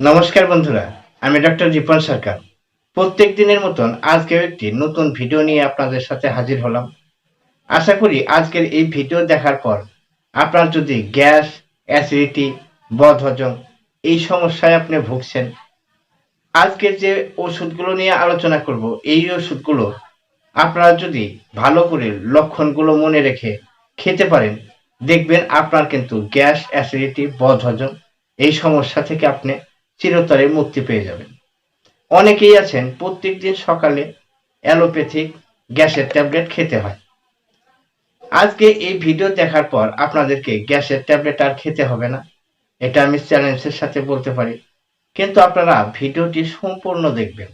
নমস্কার বন্ধুরা, আমি ডক্টর রিপন সরকার। প্রত্যেক দিনের মতন আজকেও একটি নতুন ভিডিও নিয়ে আপনাদের সাথে হাজির হলাম। আশা করি আজকের এই ভিডিও দেখার পর আপনার যদি গ্যাস, অ্যাসিডিটি, বদহজম এই সমস্যায় আপনি ভুগছেন, আজকের যে ওষুধগুলো নিয়ে আলোচনা করব, এই ওষুধগুলো আপনারা যদি ভালো করে লক্ষণগুলো মনে রেখে খেতে পারেন, দেখবেন আপনার কিন্তু গ্যাস, অ্যাসিডিটি, বদহজম এই সমস্যা থেকে আপনি চিরতরে মুক্তি পেয়ে যাবেন। অনেকেই আছেন প্রত্যেক দিন সকালে অ্যালোপ্যাথিক গ্যাসের ট্যাবলেট খেতে হয়। আজকে এই ভিডিও দেখার পর আপনাদেরকে গ্যাসের ট্যাবলেট আর খেতে হবে না। এটা আমি চ্যালেঞ্জের সাথে বলতে পারি। কিন্তু আপনারা ভিডিওটি সম্পূর্ণ দেখবেন।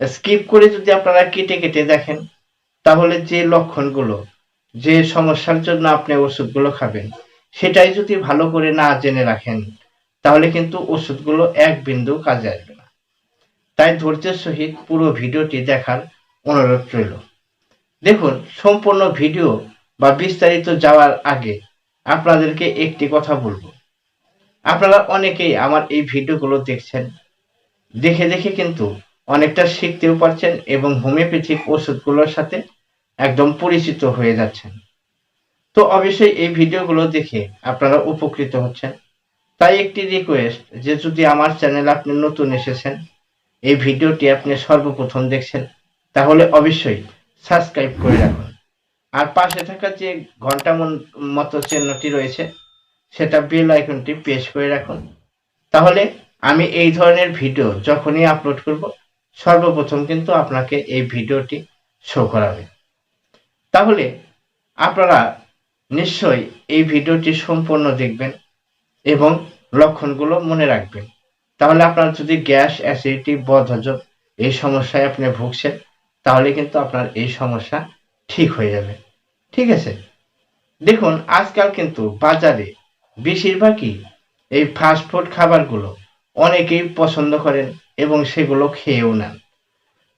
স্কিপ করে যদি আপনারা কেটে কেটে দেখেন, তাহলে যে লক্ষণগুলো, যে সমস্যার জন্য আপনি ওষুধগুলো খাবেন, সেটাই যদি ভালো করে না জেনে রাখেন তাহলে কিন্তু ওষুধগুলো এক বিন্দু কাজে আসবে না। তাই ধৈর্যের সহিত পুরো ভিডিওটি দেখার অনুরোধ রইল। দেখুন, সম্পূর্ণ ভিডিও বা বিস্তারিত যাওয়ার আগে আপনাদেরকে একটি কথা বলব। আপনারা অনেকেই আমার এই ভিডিওগুলো দেখছেন। দেখে দেখে কিন্তু অনেকটা শিখতেও পারছেন এবং হোমিওপ্যাথিক ওষুধগুলোর সাথে একদম পরিচিত হয়ে যাচ্ছেন। তো অবশ্যই এই ভিডিওগুলো দেখে আপনারা উপকৃত হচ্ছেন। তাই একটি রিকোয়েস্ট যে যদি আমার চ্যানেল আপনি নতুন এসেছেন, এই ভিডিওটি আপনি সর্বপ্রথম দেখছেন, তাহলে অবশ্যই সাবস্ক্রাইব করে রাখুন। আর পাশে থাকা যে ঘণ্টা মতো চিহ্নটি রয়েছে, সেটা বেল আইকনটি প্রেস করে রাখুন। তাহলে আমি এই ধরনের ভিডিও যখনই আপলোড করব, সর্বপ্রথম কিন্তু আপনাকে এই ভিডিওটি শো করাবে। তাহলে আপনারা নিশ্চয়ই এই ভিডিওটি সম্পূর্ণ দেখবেন। এবং লক্ষণগুলো মনে রাখবেন। তাহলে আপনার যদি গ্যাস, অ্যাসিডিটি বদহজম এই সমস্যায় আপনি ভুগছেন, তাহলে কিন্তু আপনার এই সমস্যা ঠিক হয়ে যাবে। ঠিক আছে? দেখুন, আজকাল কিন্তু বাজারে বেশিরভাগই এই ফাস্টফুড খাবারগুলো অনেকেই পছন্দ করেন এবং সেগুলো খেয়েও নেন।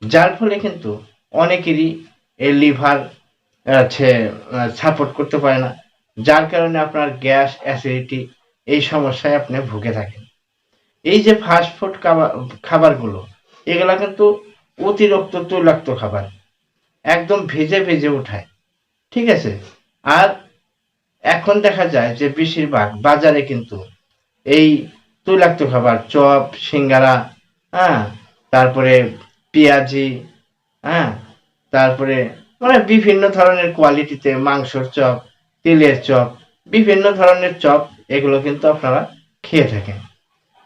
যার ফলে কিন্তু অনেকেরই এই লিভার সাপোর্ট করতে পারে না। যার কারণে আপনার গ্যাস, অ্যাসিডিটি এই সমস্যায় আপনি ভুগে থাকেন। এই যে ফাস্ট ফুড খাবারগুলো, এগুলা কিন্তু অতিরিক্ত তৈলাক্ত খাবার। একদম ভেজে ভেজে উঠায়। ঠিক আছে? আর এখন দেখা যায় যে বেশিরভাগ বাজারে কিন্তু এই তৈলাক্ত খাবার, চপ, সিঙ্গারা হ্যাঁ তারপরে পেঁয়াজি হ্যাঁ তারপরে মানে বিভিন্ন ধরনের কোয়ালিটিতে মাংসর চপ, তেলের চপ, বিভিন্ন ধরনের চপ এগুলো কিন্তু আপনারা খেয়ে থাকেন।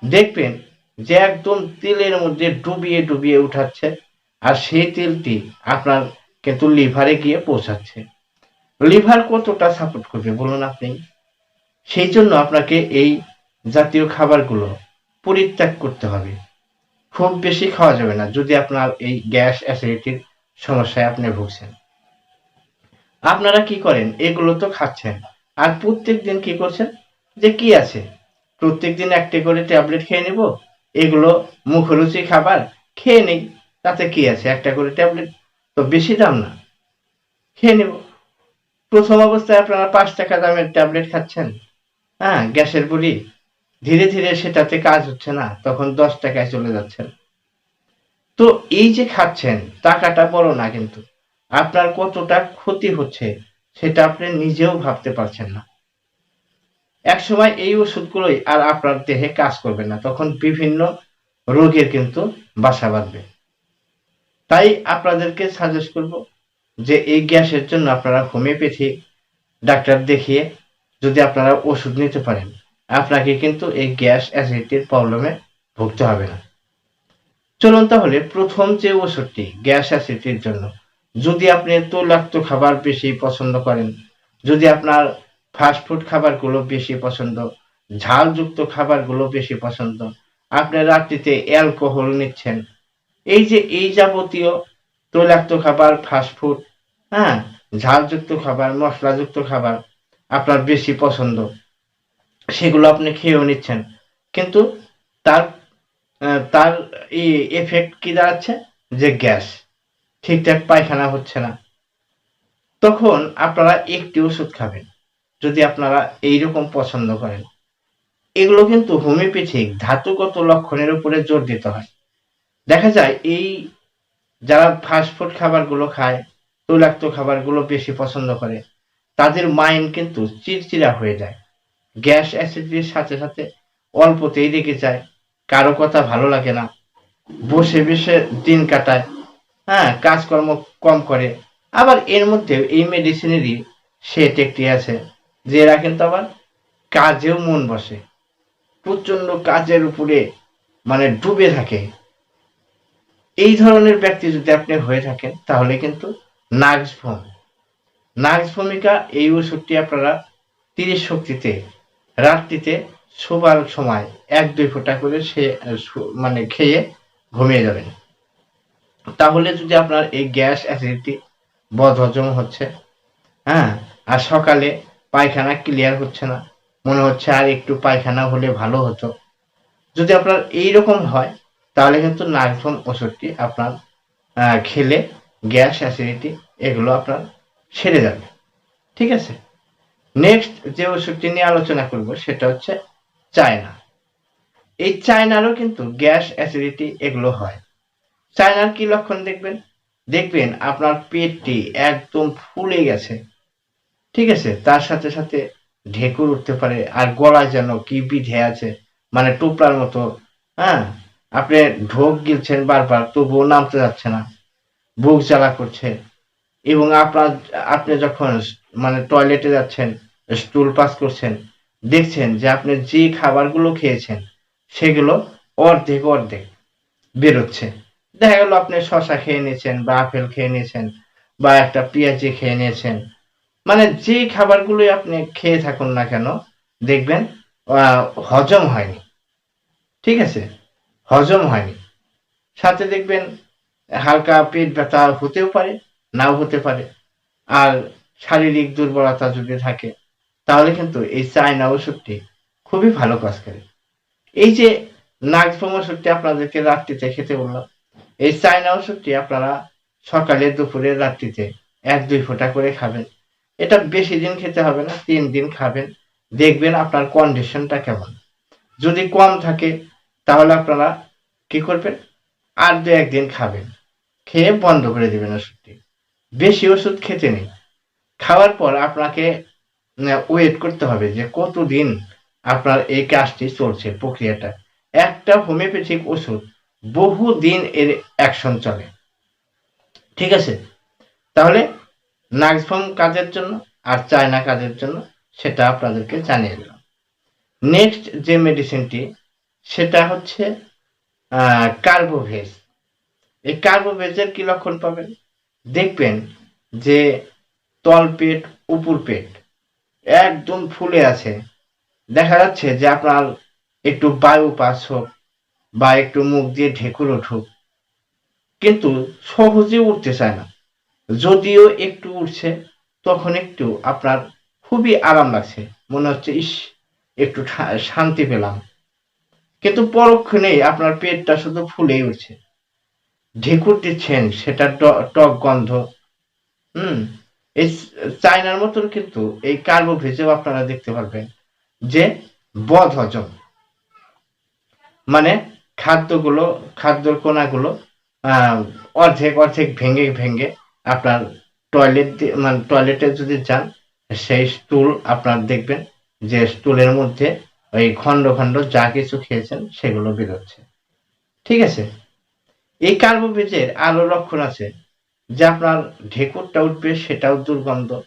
দেখবেন যে একদম তেলের মধ্যে ডুবিয়ে ডুবিয়ে উঠাচ্ছে, আর সেই তেলটি আপনার কিন্তু লিভারে গিয়ে পৌঁছাচ্ছে। লিভার কতটা সাপোর্ট করবে বলুন আপনি? সেই জন্য আপনাকে এই জাতীয় খাবারগুলো পরিত্যাগ করতে হবে। খুব বেশি খাওয়া যাবে না যদি আপনার এই গ্যাস অ্যাসিডিটির সমস্যায় আপনি ভুগছেন। আপনারা কি করেন? এগুলো তো খাচ্ছেন। আর প্রত্যেক দিন কি করছেন? যে কি আছে? প্রত্যেক দিন একটা করে ট্যাবলেট খেয়ে নেব, এগুলো মুখরুচি খাবার, খেয়ে নেই, তাতে কি আছে? একটা করে ট্যাবলেট তো বেশি দাম না। খেয়ে নেব। প্রথম অবস্থায় আপনারা পাঁচ টাকা দামের ট্যাবলেট খাচ্ছেন। হ্যাঁ গ্যাসের বুড়ি ধীরে ধীরে সেটাতে কাজ হচ্ছে না, তখন দশ টাকায় চলে যাচ্ছেন। তো এই যে খাচ্ছেন, টাকাটা বড় না কিন্তু। আপনার কতটা ক্ষতি হচ্ছে, সেটা আপনি নিজেও ভাবতে পারছেন না। এক সময় এই ওষুধগুলোই আর আপনার দেহে কাজ করবে না, তখন বিভিন্ন রোগের কিন্তু বাসা বাঁধবে। তাই আপনাদেরকে সাজেস্ট করব যে এই গ্যাসের জন্য আপনারা হোমিওপ্যাথি ডাক্তার দেখিয়ে যদি আপনারা ওষুধ নিতে পারেন, আপনাকে কিন্তু এই গ্যাস অ্যাসিডিটির প্রবলেমে ভুগতে হবে না। চলুন তাহলে প্রথম যে ওষুধটি, গ্যাস অ্যাসিডিটির জন্য, যদি আপনি তৈলাক্ত খাবার বেশি পছন্দ করেন, যদি আপনার ফাস্টফুড খাবারগুলো বেশি পছন্দ, ঝালযুক্ত খাবারগুলো বেশি পছন্দ। আপনি রাত্রিতে অ্যালকোহল নিচ্ছেন। এই যে এই যাবতীয় তৈলাক্ত খাবার ফাস্টফুড হ্যাঁ ঝালযুক্ত খাবার, মশলাযুক্ত খাবার আপনার বেশি পছন্দ, সেগুলো আপনি খেয়েও নিচ্ছেন। কিন্তু তার তার এই এফেক্ট কি দাঁড়াচ্ছে? যে গ্যাস, ঠিকঠাক পায়খানা হচ্ছে না। তখন আপনারা একটি ওষুধ খাবেন। যদি আপনারা এইরকম পছন্দ করেন। এগুলো কিন্তু হোমিওপ্যাথিক, ধাতুগত লক্ষণের উপরে জোর দিতে হয়। দেখা যায় এই যারা ফাস্টফুড খাবারগুলো খায়, তৈলাক্ত খাবারগুলো বেশি পছন্দ করে, তাদের মাইন্ড কিন্তু চিড়চিড়া হয়ে যায়। গ্যাস অ্যাসিডিটির সাথে সাথে অল্পতেই রেগে যায়, কারও কথা ভালো লাগে না, বসে বসে দিন কাটায় হ্যাঁ কাজকর্ম কম করে। আবার এর মধ্যে এই মেডিসিনেরই সেট একটি আছে। যে এরা কিন্তু আবার? কাজেও মন বসে। প্রচণ্ড কাজের উপরে মানে ডুবে থাকে। এই ধরনের ব্যক্তি যদি আপনি হয়ে থাকেন, তাহলে কিন্তু নার্স ফোম। নার্স ভূমিকা এই ওষুধটি আপনারা তিরিশ শক্তিতে, রাত্রিতে শোবার সময় এক, দুই ফোঁটা করে সে মানে খেয়ে ঘুমিয়ে যাবেন। তাহলে যদি আপনার এই গ্যাস অ্যাসিডিটি বদহজম হচ্ছে হ্যাঁ আর সকালে পায়খানা ক্লিয়ার হচ্ছে না। মনে হচ্ছে আর একটু পায়খানা হলে ভালো হতো। যদি আপনার এই রকম হয়, তাহলে কিন্তু নার্ভম ওষুধটি আপনার খেলে গ্যাস, অ্যাসিডিটি এগুলো আপনার সেরে যাবে। ঠিক আছে? নেক্সট যে ওষুধটি নিয়ে আলোচনা করব, সেটা হচ্ছে চায়না। এই চায়নারও কিন্তু গ্যাস, অ্যাসিডিটি এগুলো হয়। চায়নার কি লক্ষণ দেখবেন? দেখবেন আপনার পেটটি একদম ফুলে গেছে। ঠিক আছে, তার সাথে সাথে ঢেকুর উঠতে পারে, আর গলায় যেন কি বিধে আছে মানে টুপড়ার মতো হ্যাঁ? আপনি ঢোক গিলছেন বারবার, তবুও নামতে যাচ্ছে না, বুক জ্বালা করছে, এবং আপনার, আপনি যখন মানে টয়লেটে যাচ্ছেন স্টুল পাস করছেন, দেখছেন যে আপনি যে খাবারগুলো খেয়েছেন, সেগুলো অর্ধেক অর্ধেক বেরোচ্ছে। দেখা গেল আপনি শশা খেয়ে নিয়েছেন বা আপেল খেয়ে নিয়েছেন, বা একটা পেঁয়াজি খেয়ে নিয়েছেন মানে যে খাবারগুলোই আপনি খেয়ে থাকুন না কেন, দেখবেন হজম হয়নি। ঠিক আছে? হজম হয়নি। সাথে দেখবেন, হালকা পেট ব্যথা হতেও পারে, নাও হতে পারে। আর শারীরিক দুর্বলতা যদি থাকে, তাহলে কিন্তু এই চায়না ওষুধটি খুবই ভালো কাজ করে। এই যে নাগফম ওষুধটি আপনাদেরকে রাত্রিতে খেতে বললাম, এই চায়না ওষুধটি আপনারা সকালে, দুপুরে, রাত্রিতে এক দুই ফোঁটা করে খাবেন। এটা বেশি দিন খেতে হবে না, তিন দিন খাবেন। দেখবেন আপনার কন্ডিশনটা কেমন। যদি কম থাকে, তাহলে আপনারা কি করবেন? আর দু একদিন খাবেন। খেয়ে বন্ধ করে দেবেন ওষুধটি। বেশি ওষুধ খেতে নেই। খাওয়ার পর আপনাকে ওয়েট করতে হবে যে কতদিন আপনার এই কাজটি চলছে, প্রক্রিয়াটা। একটা হোমিওপ্যাথিক ওষুধ বহু দিন এর অ্যাকশন চলে। ঠিক আছে? তাহলে নাক্সফর্ম কাজের জন্য আর চায়না কাজের জন্য সেটা আপনাদেরকে জানিয়ে দিলাম। নেক্সট যে মেডিসিনটি সেটা হচ্ছে কার্বোভেজ এই কার্বোভেজের কি লক্ষণ পাবেন? দেখবেন যে তল পেট, উপর পেট একদম ফুলে আছে। দেখা যাচ্ছে যে আপনার একটু বায়ু পাস হোক বা একটু মুখ দিয়ে ঢেকুর উঠুক কিন্তু সহজে উঠতে চায় না। যদিও একটু উঠছে, তখন একটু আপনার খুবই আরাম লাগছে। মনে হচ্ছে, ইস, একটু শান্তি পেলাম। কিন্তু পরক্ষণেই আপনার পেটটা শুধু ফুলেই উঠছে। ঢেকুর দিচ্ছেন, সেটা টক গন্ধ। হুম, এই চায়নার মতন কিন্তু এই কার্বোভেজেও আপনারা দেখতে পারবেন যে বদ হজম মানে খাদ্যগুলো, খাদ্যর কোনাগুলো অর্ধেক অর্ধেক ভেঙে ভেঙে আপনার টয়লেট মানে টয়লেটে যদি যান, সেই স্টুল আপনার দেখবেন যে স্টুলের মধ্যে ওই খণ্ড খণ্ড যা কিছু খেয়েছেন সেগুলো বেরোচ্ছে। ঠিক আছে? এই কার্বোভেজের আলো লক্ষণ আছে যে আপনার ঢেকুরটা উঠবে, সেটাও দুর্গন্ধ।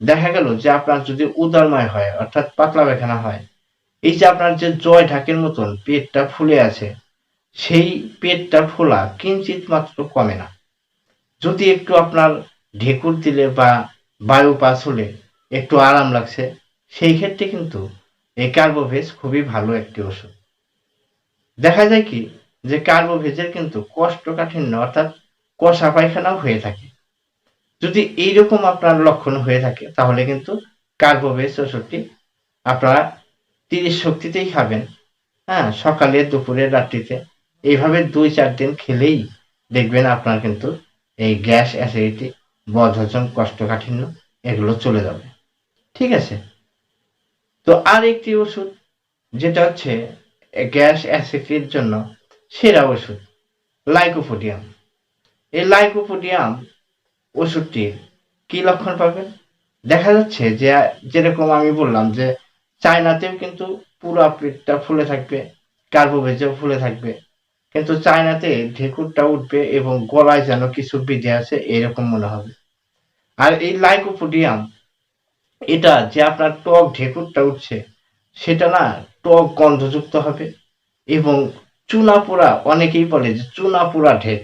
দেখা গেল যে আপনার যদি উদারময় হয়, অর্থাৎ পাতলা পায়খানা হয়, এই যে আপনার যে জয় ঢাকের মতন পেটটা ফুলে আছে, সেই পেটটা ফোলা কিঞ্চিত মাত্র কমে না। যদি একটু আপনার ঢেকুর দিলে বা বায়ু পাস হলে একটু আরাম লাগছে, সেই ক্ষেত্রে কিন্তু এই কার্বোভেজ খুবই ভালো একটি ওষুধ। দেখা যায় কি যে কার্বোভেজের কিন্তু কোষ্ঠকাঠিন্য অর্থাৎ কষা পায়খানাও হয়ে থাকে। যদি এইরকম আপনার লক্ষণ হয়ে থাকে, তাহলে কিন্তু কার্বোভেজ ওষুধটি আপনারা তিরিশ শক্তিতেই খাবেন। হ্যাঁ সকালে, দুপুরে, রাত্রিতে। এইভাবে দুই চার দিন খেলেই দেখবেন আপনার কিন্তু এই গ্যাস, অ্যাসিডিটি বদহজম কষ্টকাঠিন্য এগুলো চলে যাবে। ঠিক আছে? তো আর একটি ওষুধ, যেটা হচ্ছে গ্যাস, অ্যাসিডিটির জন্য সেরা ওষুধ, লাইকোপোডিয়াম। এই লাইকোপোডিয়াম ওষুধটির কি লক্ষণ পাবেন? দেখা যাচ্ছে যে, যেরকম আমি বললাম যে, চায়নাতেও কিন্তু পুরো পেটটা ফুলে থাকবে কার্বোভেজেও ফুলে থাকবে কিন্তু চায়নাতে ঢেকুরটা উঠবে এবং গলায় যেন কিছু বিধে আছে এরকম মনে হবে। আর এই লাইকোপোডিয়াম, এটা যে আপনার টক ঢেকুরটা উঠছে, সেটা না টক গন্ধযুক্ত হবে এবং চুনা পোড়া অনেকেই বলে যে চুনা পোড়া ঢেক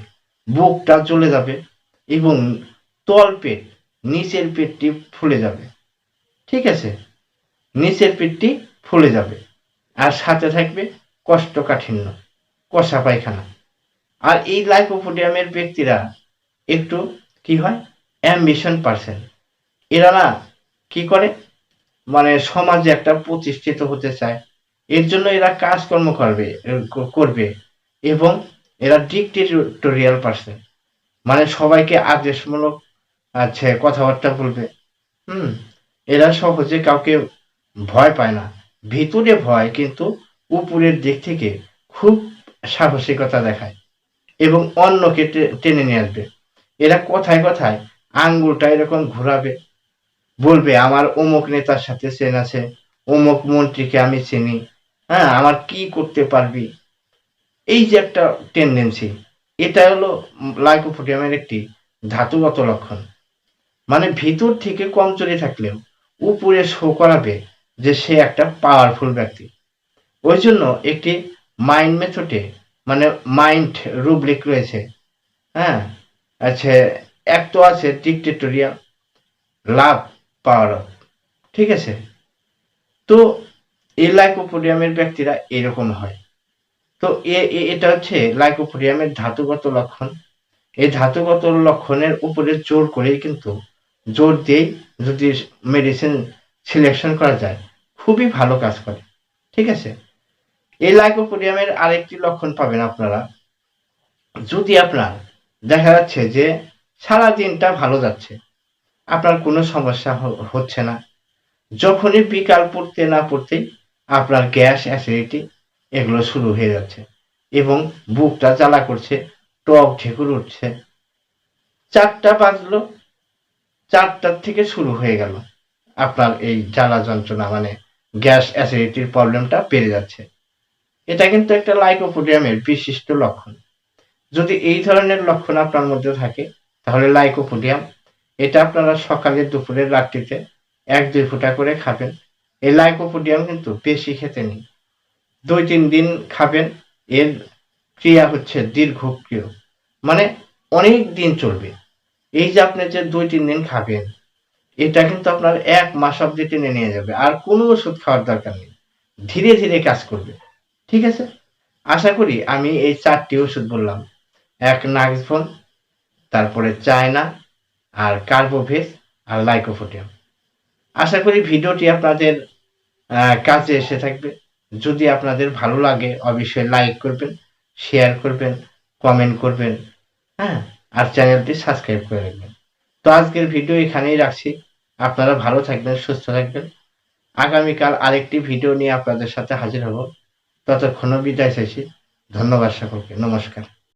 বুকটা চলে যাবে এবং তল পেট নিচের পেটটি ফুলে যাবে। ঠিক আছে? নিচের পেটটি ফুলে যাবে। আর সাথে থাকবে কষ্টকাঠিন্য। কষা পায়খানা। আর এই লাইকোপোডিয়ামের ব্যক্তিরা একটু কি হয়? অ্যাম্বিশন পারসন এরা না কি করে? মানে সমাজে একটা প্রতিষ্ঠিত হতে চায়। এর জন্য এরা কাজকর্ম করবে করবে এবং এরা ডিকটেটোরিয়াল পারসন মানে সবাইকে আদেশমূলক আছে, কথাবার্তা বলবে। হুম, এরা সহজে কাউকে ভয় পায় না। ভিতরে ভয় কিন্তু উপরের দিক থেকে খুব সাহসিকতা দেখায় এবং অন্যকে টেনে নিয়ে আসবে। এরা কথায় কথায় আঙ্গুলটা এরকম ঘুরাবে, বলবে, আমার অমুক নেতার সাথে চেন আছে, অমুক মন্ত্রীকে আমি চিনি হ্যাঁ আমার কি করতে পারবি? এই যে একটা টেন্ডেন্সি এটা হলো লাইকোপোডিয়ামের একটি ধাতুগত লক্ষণ। মানে ভিতর থেকে কমজোরি থাকলেও উপরে শো করাবে যে সে একটা পাওয়ারফুল ব্যক্তি। ওই জন্য একটি মাইন্ড মেথডে মানে মাইন্ড রুব্রিক রয়েছে হ্যাঁ আচ্ছা এক তো আছে ডিকটেটোরিয়াল লাভ পাওয়ার অফ ঠিক আছে তো এই লাইকোপোডিয়ামের ব্যক্তিরা এরকম হয় তো এ এটা হচ্ছে লাইকোপোডিয়ামের ধাতুগত লক্ষণ এই ধাতুগত লক্ষণের উপরে জোর করেই কিন্তু জোর দিয়েই যদি মেডিসিন সিলেকশন করা যায় খুবই ভালো কাজ করে ঠিক আছে এই লাইকোপোডিয়ামের আরেকটি লক্ষণ পাবেন আপনারা। যদি আপনার দেখা যাচ্ছে যে সারা দিনটা ভালো যাচ্ছে, আপনার কোনো সমস্যা হচ্ছে না, যখনই বিকাল পড়তে না পড়তেই আপনার গ্যাস অ্যাসিডিটি এগুলো শুরু হয়ে যাচ্ছে এবং বুকটা জ্বালা করছে, টক ঢেকুর উঠছে। চারটা বাজলো, চারটার থেকে শুরু হয়ে গেল। আপনার এই জ্বালা যন্ত্রণা মানে গ্যাস অ্যাসিডিটির প্রবলেমটা বেড়ে যাচ্ছে। এটা কিন্তু একটা লাইকোপোডিয়ামের বিশিষ্ট লক্ষণ। যদি এই ধরনের লক্ষণ আপনার মধ্যে থাকে, তাহলে লাইকোপোডিয়াম, এটা আপনারা সকালে, দুপুরে, রাত্রিতে এক, দুই ফুটা করে খাবেন। এই লাইকোপোডিয়াম কিন্তু বেশি খেতে নেই। দুই, তিন দিন খাবেন, এর ক্রিয়া হচ্ছে দীর্ঘক্রিয়। মানে অনেক দিন চলবে। এই যে আপনি যে দুই, তিন দিন খাবেন, এটা কিন্তু আপনার এক মাস অব্দি টেনে নিয়ে যাবে। আর কোনো ওষুধ খাওয়ার দরকার নেই। ধীরে ধীরে কাজ করবে। ঠিক আছে? আশা করি আমি এই চারটি ওষুধ বললাম। এক নাক্সফোন তারপরে চায়না, আর কার্বোভেস আর লাইকোফোটিয়াম। আশা করি ভিডিওটি আপনাদের কাজে এসে থাকবে। যদি আপনাদের ভালো লাগে, অবশ্যই লাইক করবেন, শেয়ার করবেন, কমেন্ট করবেন হ্যাঁ আর চ্যানেলটি সাবস্ক্রাইব করে রাখবেন। তো আজকের ভিডিও এখানেই রাখছি। আপনারা ভালো থাকবেন, সুস্থ থাকবেন। আগামীকাল আরেকটি ভিডিও নিয়ে আপনাদের সাথে হাজির হব। ততক্ষণও বিদায় চাইছি। ধন্যবাদ সকলকে। নমস্কার।